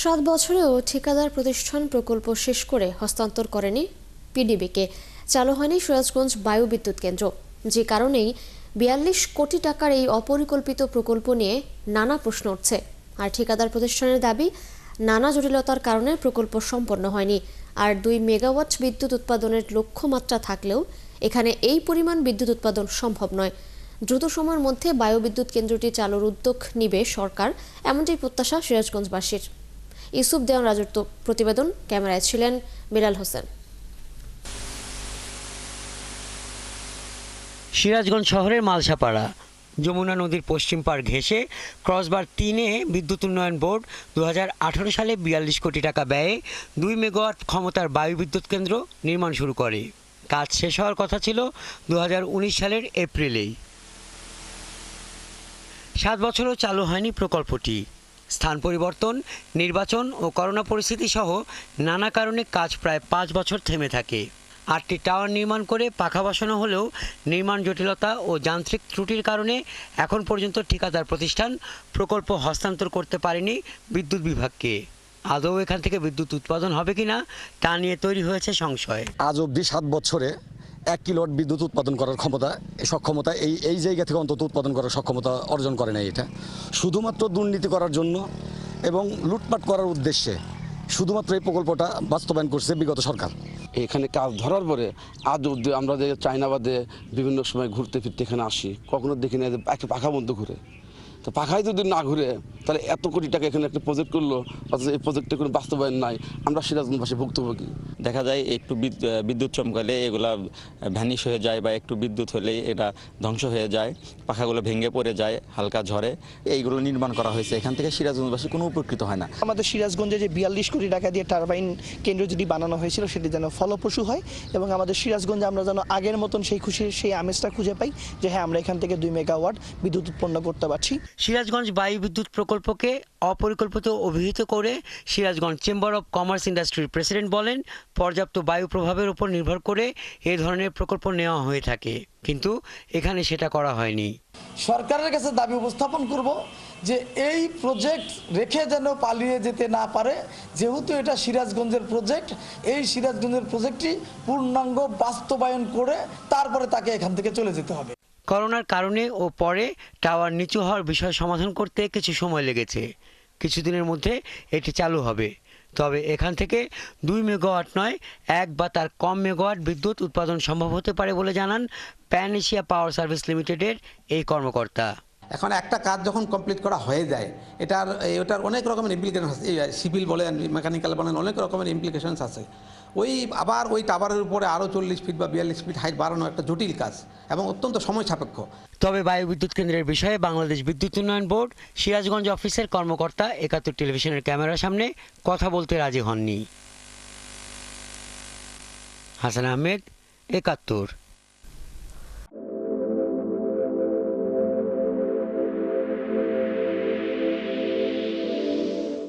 সাত বছরেও ঠিকাদার প্রতিষ্ঠান প্রকল্প শেষ করে হস্তান্তর করেনি পিডিবিকে। চালু হয়নি সিরাজগঞ্জ বায়ু বিদ্যুৎ কেন্দ্র। যে কারণেই বিয়াল্লিশ কোটি টাকার এই অপরিকল্পিত প্রকল্প নিয়ে নানা প্রশ্ন উঠছে। আর ঠিকাদার প্রতিষ্ঠানের দাবি, নানা জটিলতার কারণে প্রকল্প সম্পন্ন হয়নি। আর দুই মেগাওয়াট বিদ্যুৎ উৎপাদনের লক্ষ্যমাত্রা থাকলেও এখানে এই পরিমাণ বিদ্যুৎ উৎপাদন সম্ভব নয়। দ্রুত সময়ের মধ্যে বায়ুবিদ্যুৎ কেন্দ্রটি চালুর উদ্যোগ নিবে সরকার, এমনটাই প্রত্যাশা সিরাজগঞ্জবাসীর। ইউসুফ দেওয়ান রাজত্ব প্রতিবেদন, ক্যামেরায় ছিলেন বিলাল হোসেন। সিরাজগঞ্জ শহরের মালসাপাড়া, যমুনা নদীর পশ্চিম পার ঘেঁষে ক্রসবার তিনে বিদ্যুৎ উন্নয়ন বোর্ড দু হাজার আঠারো সালে বিয়াল্লিশ কোটি টাকা ব্যয়ে দুই মেগাওয়াট ক্ষমতার বায়ু বিদ্যুৎ কেন্দ্র নির্মাণ শুরু করে। কাজ শেষ হওয়ার কথা ছিল দু হাজার উনিশ সালের এপ্রিলেই। সাত বছরও চালু হয়নি প্রকল্পটি। স্থান পরিবর্তন, নির্বাচন ও করোনা পরিস্থিতি সহ নানা কারণে কাজ প্রায় পাঁচ বছর থেমে থাকে। আটটি টাওয়ার নির্মাণ করে পাখা বসানো হলেও নির্মাণ জটিলতা ও যান্ত্রিক ত্রুটির কারণে এখন পর্যন্ত ঠিকাদার প্রতিষ্ঠান প্রকল্প হস্তান্তর করতে পারেনি বিদ্যুৎ বিভাগকে। আদৌ এখান থেকে বিদ্যুৎ উৎপাদন হবে কিনা তা নিয়ে তৈরি হয়েছে সংশয়। আজ অবধি সাত বছরে এক কিলোয়াট বিদ্যুৎ উৎপাদন করার ক্ষমতা, সক্ষমতা, এই এই জায়গা থেকে অন্তত উৎপাদন করার সক্ষমতা অর্জন করে নাই এটা। শুধুমাত্র দুর্নীতি করার জন্য এবং লুটপাট করার উদ্দেশ্যে শুধুমাত্র এই প্রকল্পটা বাস্তবায়ন করছে বিগত সরকার। এখানে কাজ ধরার পরে আজ অব্দি আমরা যে চায়নাবাদে বিভিন্ন সময় ঘুরতে ফিরতে এখানে আসি, কখনো দেখি না একটা পাখা বন্ধ ঘুরে। তো পাখায় যদি না ঘুরে তাহলে এত কোটি টাকা এখানে একটা প্রজেক্ট করল অথচ এই প্রজেক্টে কোনো বাস্তবায়ন নাই। আমরা সিরাজগঞ্জবাসী ভুক্তভোগী। দেখা যায় একটু বিদ- বিদ্যুৎ চমকালে এগুলা ভ্যানিশ হয়ে যায় বা একটু বিদ্যুৎ হলেই এটা ধ্বংস হয়ে যায় পাখাগুলো ভেঙে পড়ে যায় হালকা ঝড়ে। এইগুলো নির্মাণ করা হয়েছে। এখান থেকে সিরাজগঞ্জবাসী কোনো উপকৃত হয় না। আমাদের সিরাজগঞ্জে যে বিয়াল্লিশ কোটি টাকা দিয়ে টারবাইন কেন্দ্র যেটি বানানো হয়েছিল সেটি যেন ফলপ্রসূ হয় এবং আমাদের সিরাজগঞ্জে আমরা যেন আগের মতন সেই খুশির সেই আমেজটা খুঁজে পাই যে হ্যাঁ আমরা এখান থেকে দুই মেগাওয়াট বিদ্যুৎ উৎপন্ন করতে পারছি। সিরাজগঞ্জ বায়ু বিদ্যুৎ প্রকল্পকে অপরিকল্পিত অভিহিত করে সিরাজগঞ্জ চেম্বার অব কমার্স ইন্ডাস্ট্রির প্রেসিডেন্ট বলেন, পর্যাপ্ত বায়ু প্রভাবের উপর নির্ভর করে এ ধরনের প্রকল্প নেওয়া হয়ে থাকে। কিন্তু এখানে সেটা করা হয়নি। সরকারের কাছে দাবি উপস্থাপন করব যে এই প্রজেক্ট রেখে যেন পালিয়ে যেতে না পারে, যেহেতু এটা সিরাজগঞ্জের প্রজেক্ট এই সিরাজগঞ্জের প্রজেক্টটি পূর্ণাঙ্গ বাস্তবায়ন করে তারপরে তাকে এখান থেকে চলে যেতে হবে। করোনার কারণে ও পরে টাওয়ার নিচু হওয়ার বিষয় সমাধান করতে কিছু সময় লেগেছে। কিছুদিনের মধ্যে এটি চালু হবে। তবে এখান থেকে দুই মেগাওয়াট নয়, এক বা তার কম মেগাওয়াট বিদ্যুৎ উৎপাদন সম্ভব হতে পারে বলে জানান প্যান এশিয়া পাওয়ার সার্ভিস লিমিটেডের এই কর্মকর্তা। এখন একটা কাজ যখন কমপ্লিট করা হয়ে যায়, এটার এই ওটার অনেক রকমের ইমপ্লিকেশন আছে। সিভিল বলেন মেকানিক্যাল বলেন, অনেক রকমের ইমপ্লিকেশনস আছে। ওই, আবার ওই টাওয়ারের উপরে আরও চল্লিশ ফিট বা বিয়াল্লিশ ফিট হাইট বাড়ানো একটা জটিল কাজ এবং অত্যন্ত সময় সাপেক্ষ। তবে বায়ু বিদ্যুৎ কেন্দ্রের বিষয়ে বাংলাদেশ বিদ্যুৎ উন্নয়ন বোর্ড, সিরাজগঞ্জ অফিসের কর্মকর্তা, একাত্তর টেলিভিশনের ক্যামেরার সামনে কথা বলতে রাজি হননি। হাসান আহমেদ, একাত্তর।